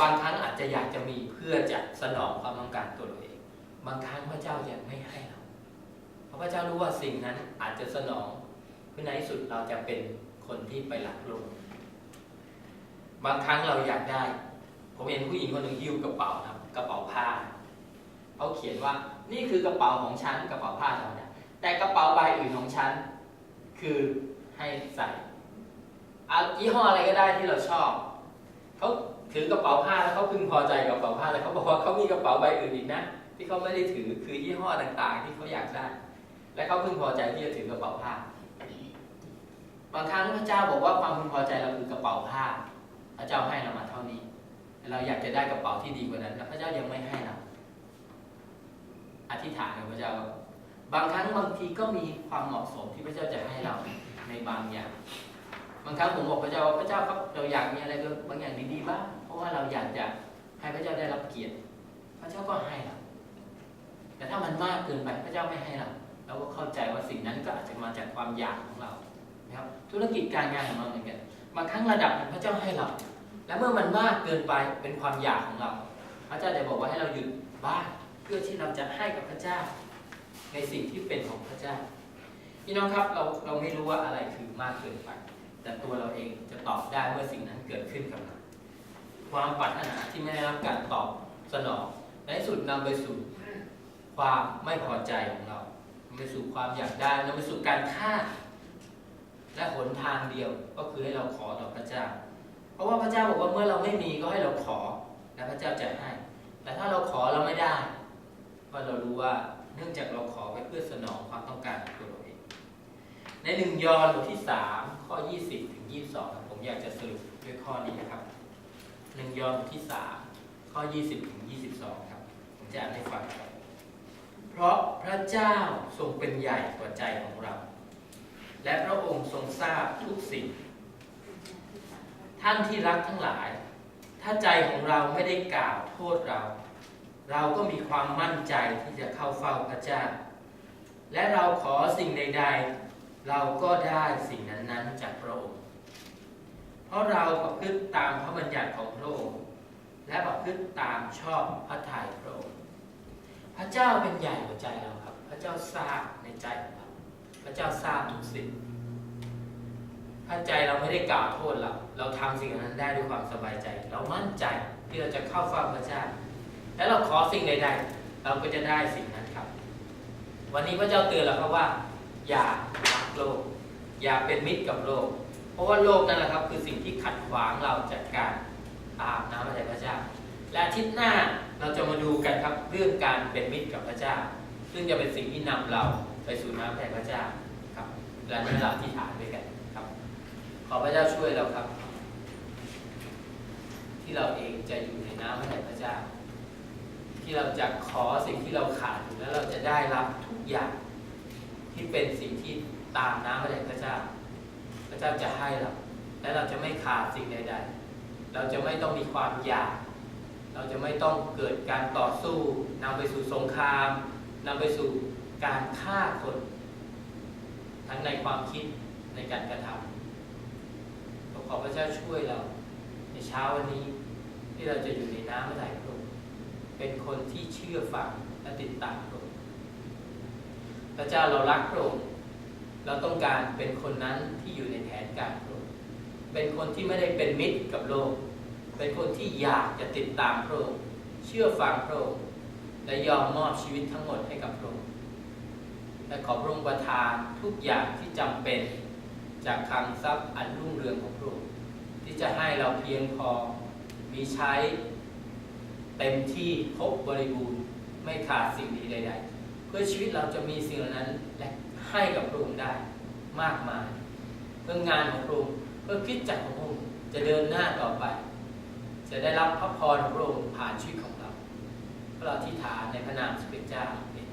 บางครั้งอาจจะอยากจะมีเพื่อจะสนองความต้องการตัวเราเอง บางครั้งพระเจ้ายังไม่ให้เรา เพราะพระเจ้ารู้ว่าสิ่งนั้นอาจจะสนองเพื่อในที่สุดเราจะเป็นคนที่ไปหลักลกบางครั้งเราอยากได้ ผมเห็นผู้หญิงคนหนึ่งหิ้วกระเป๋าครับกระเป๋าผ้าเขาเขียนว่านี่คือกระเป๋าของฉันกระเป๋าผ้าเราเนี่ยแต่กระเป๋าใบอื่นของฉันคือให้ใส่เอายี่ห้ออะไรก็ได้ที่เราชอบเขา ถือกระเป๋าผ้าแล้วเขาพึงพอใจกับกระเป๋าผ้าแล้วเขาบอกว่าเขามีกระเป๋าใบอื่นอีกนะ ที่เขาไม่ได้ถือคือยี่ห้อต่างๆ ที่เขาอยากได้ และเขาพึงพอใจที่จะถือกระเป๋าผ้า บางครั้งพระเจ้าบอกว่าความพึงพอใจเราคือกระเป๋าผ้า พระเจ้าให้เรามาเท่านี้ เราอยากจะได้กระเป๋าที่ดีกว่านั้นแล้วพระเจ้ายังไม่ให้เราอธิษฐานกับพระเจ้า บางครั้งบางทีก็มีความเหมาะสมที่พระเจ้าจะให้เราในบางอย่าง บางครั้งผมบอกพระเจ้าว่าพระเจ้าครับเราอยากมีอะไรบางอย่างดีๆบ้างะว่าเราอยากจะให้พระเจ้าได้รับเกียรติ พระเจ้าก็ให้เราแต่ถ้ามันมากเกินไปพระเจ้าไม่ให้เราเราก็เข้าใจว่าสิ่งนั้นก็อาจจะมาจากความอยากของเรานะครับธุรกิจการงานของเราเหมือนกันบางครั้งระดับพระเจ้าให้เรา และเมื่อมันมากเกินไปเป็นความอยากของเรา พระเจ้าได้บอกว่าให้เราหยุดบ้างเพื่อที่เราจะให้กับพระเจ้า ในสิ่งที่เป็นของพระเจ้าพี่น้องครับเราเราไม่รู้ว่าอะไรคือมากเกินไปแต่ตัวเราเองจะตอบได้เมื่อสิ่งนั้นเกิดขึ้นกับเรา ความปรารถนาที่ไม่ได้รับการตอบสนองในที่สุดนำไปสู่ความไม่พอใจของเรานำไปสู่ความอยากได้นำไปสู่การฆ่า และหนทางเดียวก็คือให้เราขอต่อพระเจ้า เพราะว่าพระเจ้าบอกว่าเมื่อเราไม่มีก็ให้เราขอและพระเจ้าจะให้ แต่ถ้าเราขอเราไม่ได้เพราะเรารู้ว่าเนื่องจากเราขอไว้เพื่อสนองความต้องการของตัวเราเอง ในหนึ่งยอห์นบทที่3ข้อ20ถึง22ครับผมอยากจะสรุปด้วยข้อนี้นะครับ หนึ่งยอห์นบทที่3ข้อ 20 ถึง 22 ครับ ผมจะอ่านให้ฟังครับ เพราะพระเจ้าทรงเป็นใหญ่กว่าใจของเรา และพระองค์ทรงทราบทุกสิ่ง ท่านที่รักทั้งหลาย ถ้าใจของเราไม่ได้กล่าวโทษเรา เราก็มีความมั่นใจที่จะเข้าเฝ้าพระเจ้า และเราขอสิ่งใด ๆ เราก็ได้สิ่งนั้นๆจากพระองค์ เพราะเราประพฤติตามพระบัญญัติของพระองค์และประพฤติตามชอบพระทัยพระองค์พระเจ้าเป็นใหญ่กว่าใจเราครับ พระเจ้าทราบในใจของเราพระเจ้าทราบทุกสิ่งถ้าใจเราไม่ได้กล่าวโทษเราเราทำสิ่งนั้นได้ด้วยความสบายใจ เรามั่นใจที่เราจะเข้าเฝ้าพระเจ้า และเราขอสิ่งใดๆเราก็จะได้สิ่งนั้นครับ วันนี้พระเจ้าเตือนเราครับว่า อย่ารักโลก อย่าเป็นมิตรกับโลก เพราะว่าโลกนั่นแหละครับคือสิ่งที่ขัดขวางเราจากการอาบน้ำพระทัยพระเจ้า และอาทิตย์หน้าเราจะมาดูกันครับเรื่องการเป็นมิตรกับพระเจ้า ซึ่งจะเป็นสิ่งที่นำเราไปสู่น้ำพระทัยพระเจ้าครับและนี้เราที่ฐานด้วยกันครับ ขอพระเจ้าช่วยเราครับ ที่เราเองจะอยู่ในน้ำพระทัยพระเจ้า ที่เราจะขอสิ่งที่เราขาดแล้วเราจะได้รับทุกอย่างที่เป็นสิ่งที่ตามน้ำพระทัยพระเจ้า ระเจ้าจะให้เราและเราจะไม่ขาดสิ่งใด ๆ เราจะไม่ต้องมีความอยาก เราจะไม่ต้องเกิดการต่อสู้นำไปสู่สงครามนำไปสู่การฆ่าคน ทั้งในความคิดในการกระทำขอพระเจ้าช่วยเราในเช้าวันนี้ที่เราจะอยู่ในน้ำพระทัยพระองค์เป็นคนที่เชื่อฟังและติดตามพระองค์พระเจ้าเรารักพระองค์ เราต้องการเป็นคนนั้นที่อยู่ในแผนการพระองค์เป็นคนที่ไม่ได้เป็นมิตรกับโลก เป็นคนที่อยากจะติดตามพระองค์เชื่อฟังพระองค์และยอมมอบชีวิตทั้งหมดให้กับพระองค์และขอพระองค์ประทานทุกอย่างที่จำเป็นจากคลังทรัพย์อันรุ่งเรืองของพระองค์ที่จะให้เราเพียงพอมีใช้เต็มที่ครบบริบูรณ์ไม่ขาดสิ่งดีใด ๆ เพื่อชีวิตเราจะมีสิ่งเหล่านั้นและ ให้กับพระองค์ได้มากมายเพื่องานของพระองค์เพื่อคิดจักรของพระองค์จะเดินหน้าต่อไป จะได้รับพระพรของพระองค์ผ่านชีวิตของเราเพราะเราที่ฐานในพระนามสมเด็จเจ้าเอง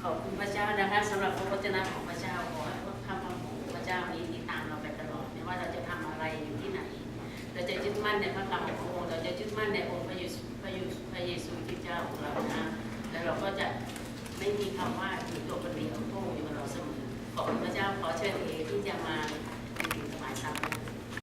ขอบคุณพระเจ้านะคะสำหรับพระวจนะของพระเจ้าขอให้คำของพระเจ้านี้ติดตามเราไปตลอดไม่ว่าเราจะทำอะไรอยู่ที่ไหน เราจะยึดมั่นในพระคำของ เราก็จะไม่มีคำว่าถึงจบ